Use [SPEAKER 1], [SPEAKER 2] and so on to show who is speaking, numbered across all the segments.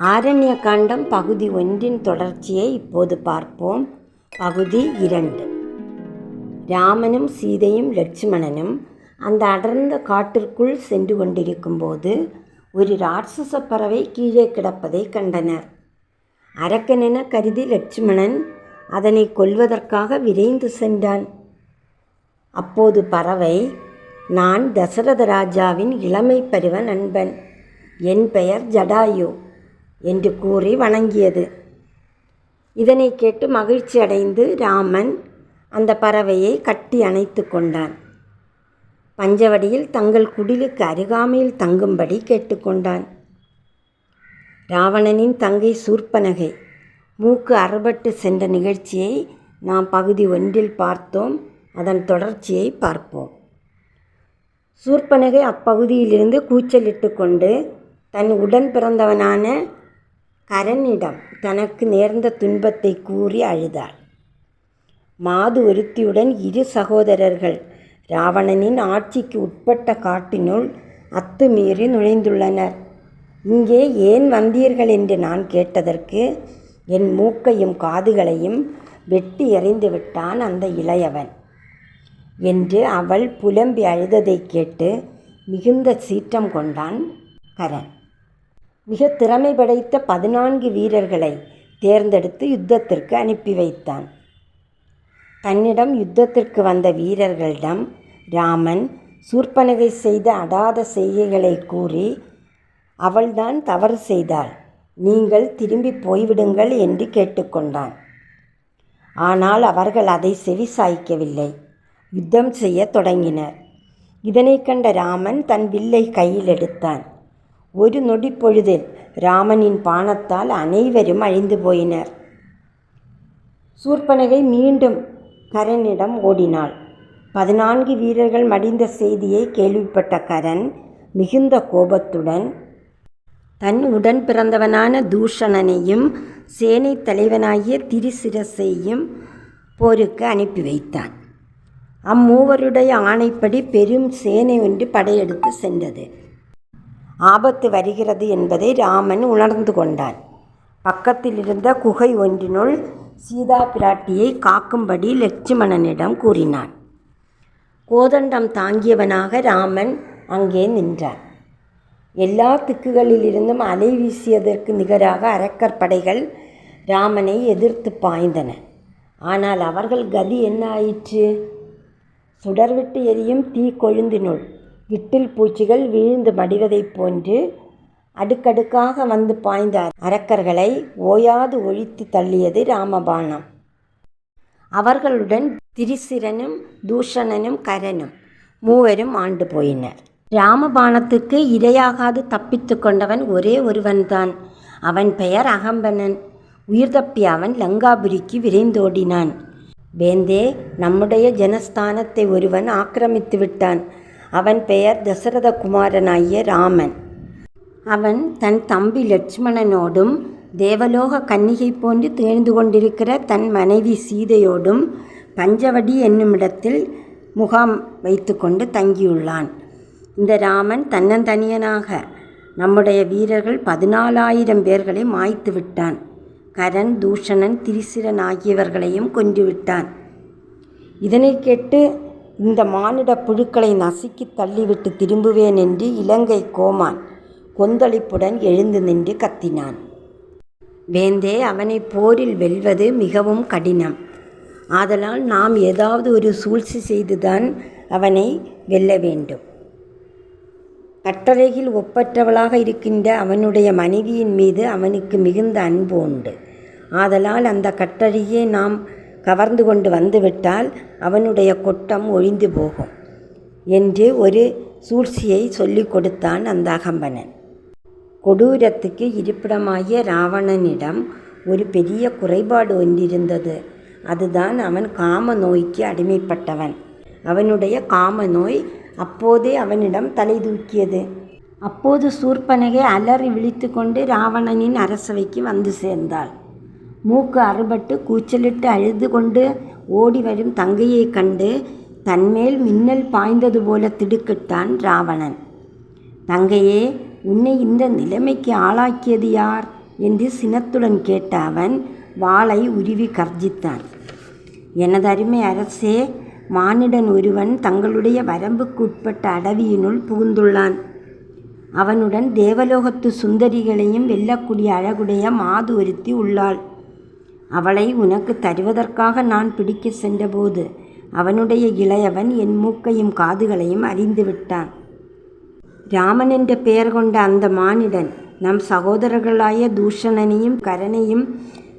[SPEAKER 1] ஆரண்ய காண்டம் பகுதி ஒன்றின் தொடர்ச்சியை இப்போது பார்ப்போம். பகுதி இரண்டு. ராமனும் சீதையும் லட்சுமணனும் அந்த அடர்ந்த காட்டிற்குள் சென்று கொண்டிருக்கும்போது ஒரு ராட்சச பறவை கீழே கிடப்பதை கண்டனர். அரக்கனென கருதி லட்சுமணன் அதனை கொல்வதற்காக விரைந்து சென்றான். அப்போது பறவை நான் தசரத ராஜாவின் இளமை பருவ நண்பன். என் பெயர் ஜடாயு. என்று கூறி வணங்கியது. இதனை கேட்டு மகிழ்ச்சி அடைந்து ராமன் அந்த பறவையை கட்டி அணைத்து கொண்டான். பஞ்சவடியில் தங்கள் குடிலுக்கு அருகாமையில் தங்கும்படி கேட்டுக்கொண்டான் ராவணனின் தங்கை சூர்ப்பனகை மூக்கு அறுபட்டு சென்ற நிகழ்ச்சியை நாம் பகுதி ஒன்றில் பார்த்தோம் அதன் தொடர்ச்சியை பார்ப்போம். சூர்ப்பனகை அப்பகுதியிலிருந்து கூச்சலிட்டு கொண்டு தன் உடன் பிறந்தவனான கரனிடம் தனக்கு நேர்ந்த துன்பத்தை கூறி அழுதாள். மாது ஒருத்தியுடன் இரு சகோதரர்கள் ராவணனின் ஆட்சிக்கு உட்பட்ட காட்டினுள் அத்துமீறி நுழைந்துள்ளனர். இங்கே ஏன் வந்தீர்கள் என்று நான் கேட்டதற்கு என் மூக்கையும் காதுகளையும் வெட்டி எறிந்து விட்டான் அந்த இளையவன். என்று அவள் புலம்பி அழுததை கேட்டு மிகுந்த சீற்றம் கொண்டான் கரண் மிக திறமை படைத்த பதினான்கு வீரர்களை தேர்ந்தெடுத்து யுத்தத்திற்கு அனுப்பி வைத்தான். தன்னிடம் யுத்தத்திற்கு வந்த வீரர்களிடம் ராமன் சூர்ப்பனகை செய்த அடாத செய்கைகளை கூறி அவள்தான் தவறு செய்தாள். நீங்கள் திரும்பி போய்விடுங்கள் என்று கேட்டுக்கொண்டான். ஆனால் அவர்கள் அதை செவிசாய்க்கவில்லை. யுத்தம் செய்ய தொடங்கினர். இதனை கண்ட ராமன் தன் வில்லை கையில் எடுத்தான். ஒரு நொடி பொழுதில் ராமனின் பானத்தால் அனைவரும் அழிந்து போயினர். சூர்ப்பனகை மீண்டும் கரனிடம் ஓடினாள். பதினான்கு வீரர்கள் மடிந்த செய்தியை கேள்விப்பட்ட கரன் மிகுந்த கோபத்துடன் தன் உடன் பிறந்தவனான தூஷணனையும் சேனை தலைவனாகிய திரிசிரசையும் போருக்கு அனுப்பி வைத்தான். அம்மூவருடைய ஆணைப்படி பெரும் சேனை ஒன்று படையெடுத்து சென்றது. ஆபத்து வருகிறது என்பதை ராமன் உணர்ந்து கொண்டான். பக்கத்தில் இருந்த குகை ஒன்றினுள் சீதா பிராட்டியை காக்கும்படி லட்சுமணனிடம் கூறினான். கோதண்டம் தாங்கியவனாக ராமன் அங்கே நின்றான். எல்லா திக்குகளிலிருந்தும் அலை வீசியதற்கு நிகராக அரக்கற்படைகள் ராமனை எதிர்த்து பாய்ந்தன. ஆனால் அவர்கள் கதி என்ன ஆயிற்று? சுடர்விட்டு எரியும் தீ கொழுந்தினுள் விட்டில் பூச்சிகள் விழுந்து மடிவதைப் போன்று அடுக்கடுக்காக வந்து பாய்ந்த அரக்கர்களை ஓயாது ஒழித்து தள்ளியது ராமபாணம் அவர்களுடன் திரிசிரனும் தூஷணனும் கரனும் மூவரும் ஆண்டு போயினர். ராமபாணத்துக்கு இரையாகாது தப்பித்து கொண்டவன் ஒரே ஒருவன்தான். அவன் பெயர் அகம்பனன். உயிர் தப்பிய அவன் லங்காபுரிக்கு விரைந்தோடினான். வேந்தே நம்முடைய ஜனஸ்தானத்தை ஒருவன் ஆக்கிரமித்து விட்டான் அவன் பெயர் தசரத குமாரனாகிய ராமன். அவன் தன் தம்பி லட்சுமணனோடும் தேவலோக கன்னிகை போன்று தேர்ந்து கொண்டிருக்கிற தன் மனைவி சீதையோடும் பஞ்சவடி என்னுமிடத்தில் முகாம் வைத்துக்கொண்டு தங்கியுள்ளான். இந்த ராமன் தன்னந்தனியனாக நம்முடைய வீரர்கள் பதினாலாயிரம் பேர்களை மாய்த்து விட்டான். கரண் தூஷணன் திரிசிரன் ஆகியவர்களையும் கொன்றுவிட்டான். இதனை கேட்டு இந்த மானிட புழுக்களை நசுக்கி தள்ளிவிட்டு திரும்புவேன் என்று இலங்கை கோமான் கொந்தளிப்புடன் எழுந்து நின்று கத்தினான். வேந்தே அவனை போரில் வெல்வது மிகவும் கடினம். ஆதலால் நாம் ஏதாவது ஒரு சூழ்ச்சி செய்துதான் அவனை வெல்ல வேண்டும். கட்டளையில் ஒப்பற்றவளாக இருக்கின்ற அவனுடைய மனைவியின் மீது அவனுக்கு மிகுந்த அன்பு உண்டு. ஆதலால் அந்த கட்டளையை நாம் கவர்ந்து கொண்டு வந்துவிட்டால் அவனுடைய கொட்டம் ஒழிந்து போகும் என்று ஒரு சூழ்ச்சியை சொல்லிக் கொடுத்தான் அந்த அகம்பனன். கொடூரத்துக்கு இருப்பிடமாகிய ராவணனிடம் ஒரு பெரிய குறைபாடு ஒன்றிருந்தது. அதுதான் அவன் காம நோய்க்கு அடிமைப்பட்டவன். அவனுடைய காம நோய் அப்போதே அவனிடம் தலை தூக்கியது. அப்போது சூர்பனகை அலறி விழித்து கொண்டு ராவணனின் அரசவைக்கு வந்து சேர்ந்தாள். மூக்கு அறுபட்டு கூச்சலிட்டு அழுது கொண்டு ஓடி வரும் தங்கையை கண்டு தன்மேல் மின்னல் பாய்ந்தது போல திடுக்கிட்டான் ராவணன். தங்கையே உன்னை இந்த நிலைமைக்கு ஆளாக்கியது யார்? என்று சினத்துடன் கேட்ட அவன் வாளை உருவி கர்ஜித்தான். எனது அருமை அரசே மானிடன் ஒருவன் தங்களுடைய வரம்புக்கு உட்பட்ட அடவியினுள் புகுந்துள்ளான். அவனுடன் தேவலோகத்து சுந்தரிகளையும் வெல்லக்கூடிய அழகுடைய மாது ஒருத்தி உள்ளாள். அவளை உனக்கு தருவதற்காக நான் பிடிக்க சென்றபோது அவனுடைய இளையவன் என் மூக்கையும் காதுகளையும் அறிந்து விட்டான். ராமன் என்ற பெயர் கொண்ட அந்த மானிடன் நம் சகோதரர்களாய தூஷணனையும் கரணையும்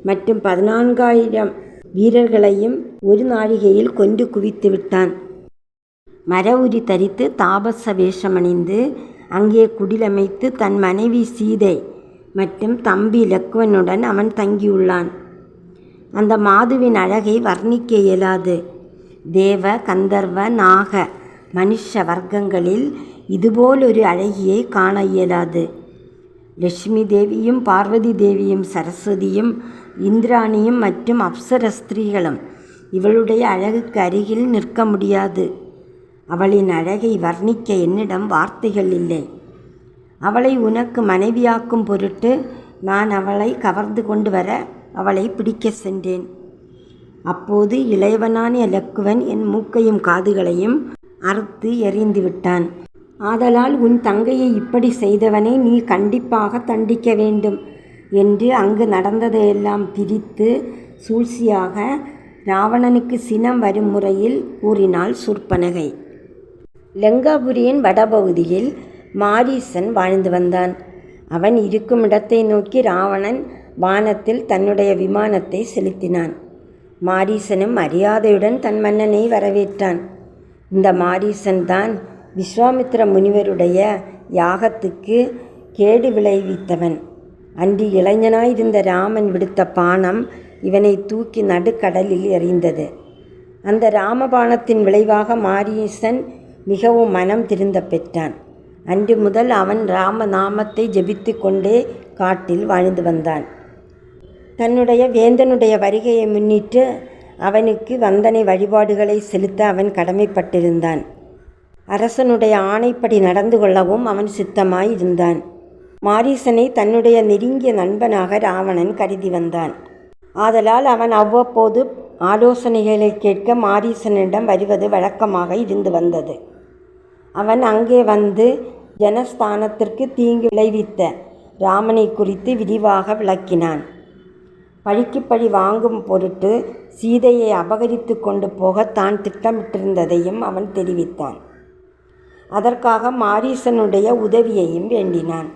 [SPEAKER 1] மற்றும் பதினான்காயிரம் வீரர்களையும் ஒரு நாழிகையில் கொன்று குவித்து விட்டான். மர உரி தரித்து தாபச வேஷமணிந்து அங்கே குடிலமைத்து தன் மனைவி சீதை மற்றும் தம்பி லக்குவனுடன் அவன் தங்கியுள்ளான். அந்த மாதுவின் அழகை வர்ணிக்க இயலாது. தேவ கந்தர்வ நாக மனுஷ வர்க்கங்களில் இதுபோல் ஒரு அழகியை காண இயலாது. லட்சுமி தேவியும் பார்வதி தேவியும் சரஸ்வதியும் இந்திராணியும் மற்றும் அப்சர ஸ்திரீகளும் இவளுடைய அழகுக்கு அருகில் நிற்க முடியாது. அவளின் அழகை வர்ணிக்க என்னிடம் வார்த்தைகள் இல்லை. அவளை உனக்கு மனைவியாக்கும் பொருட்டு நான் அவளை கவர்ந்து கொண்டு வர அவளை பிடிக்க சென்றேன். அப்போது இளையவனான இலக்குவன் என் மூக்கையும் காதுகளையும் அறுத்து எறிந்து விட்டான். ஆதலால் உன் தங்கையை இப்படி செய்தவனை நீ கண்டிப்பாக தண்டிக்க வேண்டும் என்று அங்கு நடந்ததையெல்லாம் பிரித்து சூழ்ச்சியாக ராவணனுக்கு சினம் வரும் முறையில் கூறினாள் சூர்ப்பனகை லங்காபுரியின் வடபகுதியில் மாரீசன் வாழ்ந்து வந்தான். அவன் இருக்கும் இடத்தை நோக்கி ராவணன் வானத்தில் தன்னுடைய விமானத்தை செலுத்தினான். மாரீசனும் மரியாதையுடன் தன் மன்னனை வரவேற்றான். இந்த மாரீசன் தான் விஸ்வாமித்திர முனிவருடைய யாகத்துக்கு கேடு விளைவித்தவன். அன்று இளைஞனாயிருந்த ராமன் விடுத்த பானம் இவனை தூக்கி நடுக்கடலில் எறிந்தது. அந்த ராமபாணத்தின் விளைவாக மாரீசன் மிகவும் மனம் திருந்த பெற்றான். அன்று முதல் அவன் ராம நாமத்தை ஜெபித்து கொண்டே காட்டில் வாழ்ந்து வந்தான். தன்னுடைய வேந்தனுடைய வருகையை முன்னிட்டு அவனுக்கு வந்தனை வழிபாடுகளை செலுத்த அவன் கடமைப்பட்டிருந்தான். அரசனுடைய ஆணைப்படி நடந்து கொள்ளவும் அவன் சித்தமாய் இருந்தான் மாரீசனை தன்னுடைய நெருங்கிய நண்பனாக ராவணன் கருதி வந்தான். ஆதலால் அவன் அவ்வப்போது ஆலோசனைகளை கேட்க மாரீசனிடம் வருவது வழக்கமாக இருந்து வந்தது. அவன் அங்கே வந்து ஜனஸ்தானத்திற்கு தீங்கு விளைவித்த ராமனை குறித்து விரிவாக விளக்கினான். பழிக்கு பழி வாங்கும் பொருட்டு சீதையை அபகரித்து கொண்டு போக தான் திட்டமிட்டிருந்ததையும் அவன் தெரிவித்தான். அதற்காக மாரீசனுடைய உதவியையும் வேண்டினான்.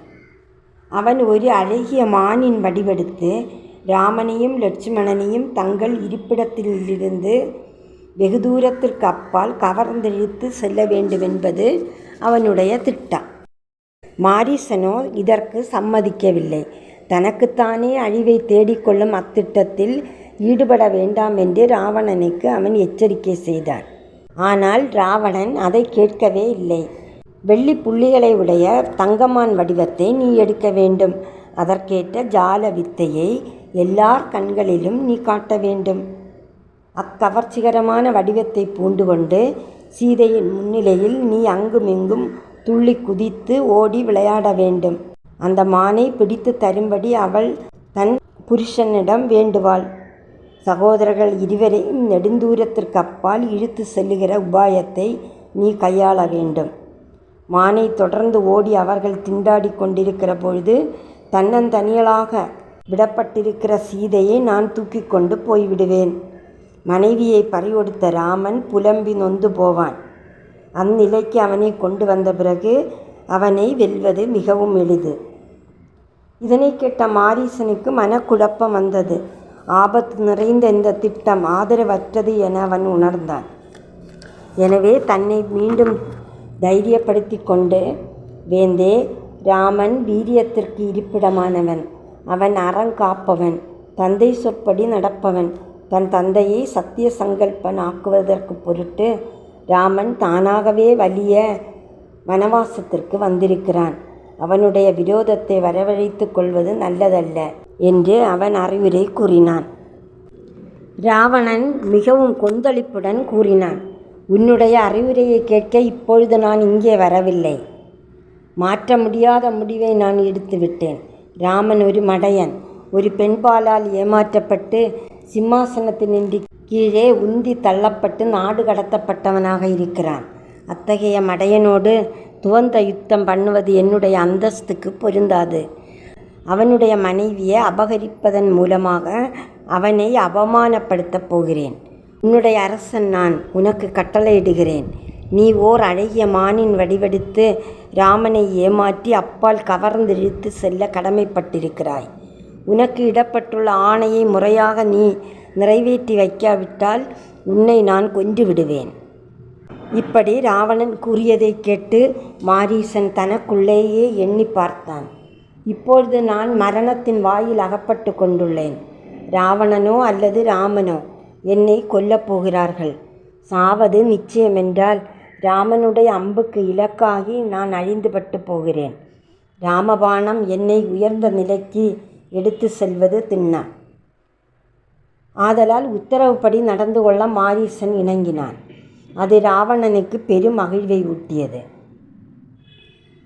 [SPEAKER 1] அவன் ஒரு அழகிய மானின் வடிவெடுத்து ராமனையும் லட்சுமணனையும் தங்கள் இருப்பிடத்திலிருந்து வெகு தூரத்திற்கு அப்பால் கவர்ந்தெழுத்து செல்ல வேண்டுமென்பது அவனுடைய திட்டம். மாரிசனோ இதற்கு சம்மதிக்கவில்லை. தனக்குத்தானே அழிவை தேடிக்கொள்ளும் அத்திட்டத்தில் ஈடுபட வேண்டாம் என்று ராவணனுக்கு அவன் எச்சரிக்கை செய்தான் ஆனால் ராவணன் அதை கேட்கவே இல்லை. வெள்ளி புள்ளிகளை உடைய தங்கமான் வடிவத்தை நீ எடுக்க வேண்டும். அதற்கேற்ற ஜால வித்தையை எல்லார் கண்களிலும் நீ காட்ட வேண்டும் அக்கவர்ச்சிகரமான வடிவத்தை பூண்டு கொண்டு சீதையின் முன்னிலையில் நீ அங்குமிங்கும் துள்ளி குதித்து ஓடி விளையாட வேண்டும். அந்த மானை பிடித்து தரும்படி அவள் தன் புருஷனிடம் வேண்டுவாள். சகோதரர்கள் இருவரையும் நெடுந்தூரத்திற்கு அப்பால் இழுத்து செல்லுகிற உபாயத்தை நீ கையாள வேண்டும். மானை தொடர்ந்து ஓடி அவர்கள் திண்டாடி கொண்டிருக்கிற பொழுது தன்னந்தனியலாக விடப்பட்டிருக்கிற சீதையை நான் தூக்கி கொண்டு போய்விடுவேன். மனைவியை பறிகொடுத்த ராமன் புலம்பி நொந்து போவான். அந்நிலைக்கு அவனை கொண்டு வந்த பிறகு அவனை வெல்வது மிகவும் எளிது. இதனை கேட்ட மாரீசனுக்கு மனக்குழப்பம் வந்தது. ஆபத்து நிறைந்த இந்த திட்டம் ஆதரவற்றது என அவன் உணர்ந்தான். எனவே தன்னை மீண்டும் தைரியப்படுத்தி கொண்டு வேந்தே ராமன் வீரியத்திற்கு இருப்பிடமானவன். அவன் அறங்காப்பவன் தந்தை சொற்படி நடப்பவன். தன் தந்தையை சத்திய சங்கல்பன் ஆக்குவதற்கு பொருட்டு ராமன் தானாகவே வலிய வனவாசத்திற்கு வந்திருக்கிறான். அவனுடைய விரோதத்தை வரவழைத்து கொள்வது நல்லதல்ல என்று அவன் அறிவுரை கூறினான். ராவணன் மிகவும் கொந்தளிப்புடன் கூறினான் உன்னுடைய அறிவுரையை கேட்க இப்பொழுது நான் இங்கே வரவில்லை. மாற்ற முடியாத முடிவை நான் எடுத்துவிட்டேன் ராமன் ஒரு மடையன். ஒரு பெண்பாலால் ஏமாற்றப்பட்டு சிம்மாசனத்தினின்றி கீழே உந்தி தள்ளப்பட்டு நாடு கடத்தப்பட்டவனாக இருக்கிறான். அத்தகைய மடையனோடு துவந்த யுத்தம் பண்ணுவது என்னுடைய அந்தஸ்துக்கு பொருந்தாது. அவனுடைய மனைவியை அபகரிப்பதன் மூலமாக அவனை அவமானப்படுத்தப் போகிறேன். உன்னுடைய அரசன் நான் உனக்கு கட்டளையிடுகிறேன். நீ ஓர் அழகிய மானின் வடிவெடுத்து ராமனை ஏமாற்றி அப்பால் கவர்ந்திழுத்து செல்ல கடமைப்பட்டிருக்கிறாய். உனக்கு இடப்பட்டுள்ள ஆணையை முறையாக நீ நிறைவேற்றி வைக்காவிட்டால் உன்னை நான் கொன்று விடுவேன். இப்படி ராவணன் கூறியதைக் கேட்டு மாரீசன் தனக்குள்ளேயே எண்ணி பார்த்தான். இப்பொழுது நான் மரணத்தின் வாயில் அகப்பட்டு கொண்டுள்ளேன். ராவணனோ அல்லது ராமனோ என்னை கொல்லப் போகிறார்கள். சாவது நிச்சயமென்றால் ராமனுடைய அம்புக்கு இலக்காகி நான் அழிந்துபட்டு போகிறேன். ராமபாணம் என்னை உயர்ந்த நிலைக்கு எடுத்து செல்வது திண்ணம் ஆதலால் உத்தரவுப்படி நடந்து கொள்ள மாரீசன் இணங்கினான். அது ராவணனுக்கு பெரும் மகிழ்வை ஊட்டியது.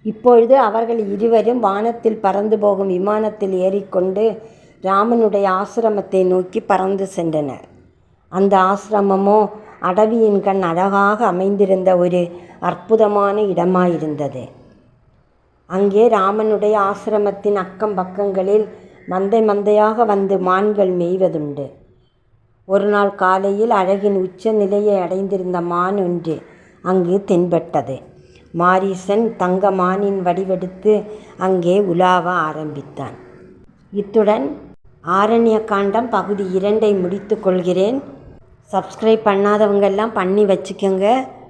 [SPEAKER 1] இப்பொழுது அவர்கள் இருவரும் வானத்தில் பறந்து போகும் விமானத்தில் ஏறிக்கொண்டு ராமனுடைய ஆசிரமத்தை நோக்கி பறந்து சென்றனர். அந்த ஆசிரமமோ அடவியின் கண் அழகாக அமைந்திருந்த ஒரு அற்புதமான இடமாயிருந்தது. அங்கே ராமனுடைய ஆசிரமத்தின் அக்கம் பக்கங்களில் மந்தை மந்தையாக வந்து மான்கள் மேய்வதுண்டு. ஒரு நாள் காலையில் அழகின் உச்ச நிலையை அடைந்திருந்த மான் ஒன்று அங்கு தென்பட்டது. மாரீசன் தங்க மானின் வடிவெடுத்து அங்கே உலாவ ஆரம்பித்தான். இத்துடன் ஆரண்ய காண்டம் பகுதி இரண்டை முடித்து கொள்கிறேன். சப்ஸ்கிரைப் பண்ணாதவங்கெல்லாம் பண்ணி வச்சுக்கோங்க.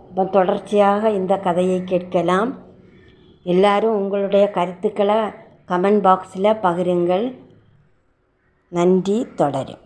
[SPEAKER 1] இப்போ தொடர்ச்சியாக இந்த கதையை கேட்கலாம். எல்லாரும் உங்களுடைய கருத்துக்களை கமெண்ட் பாக்ஸில் பகிருங்கள். நன்றி தொடரும்.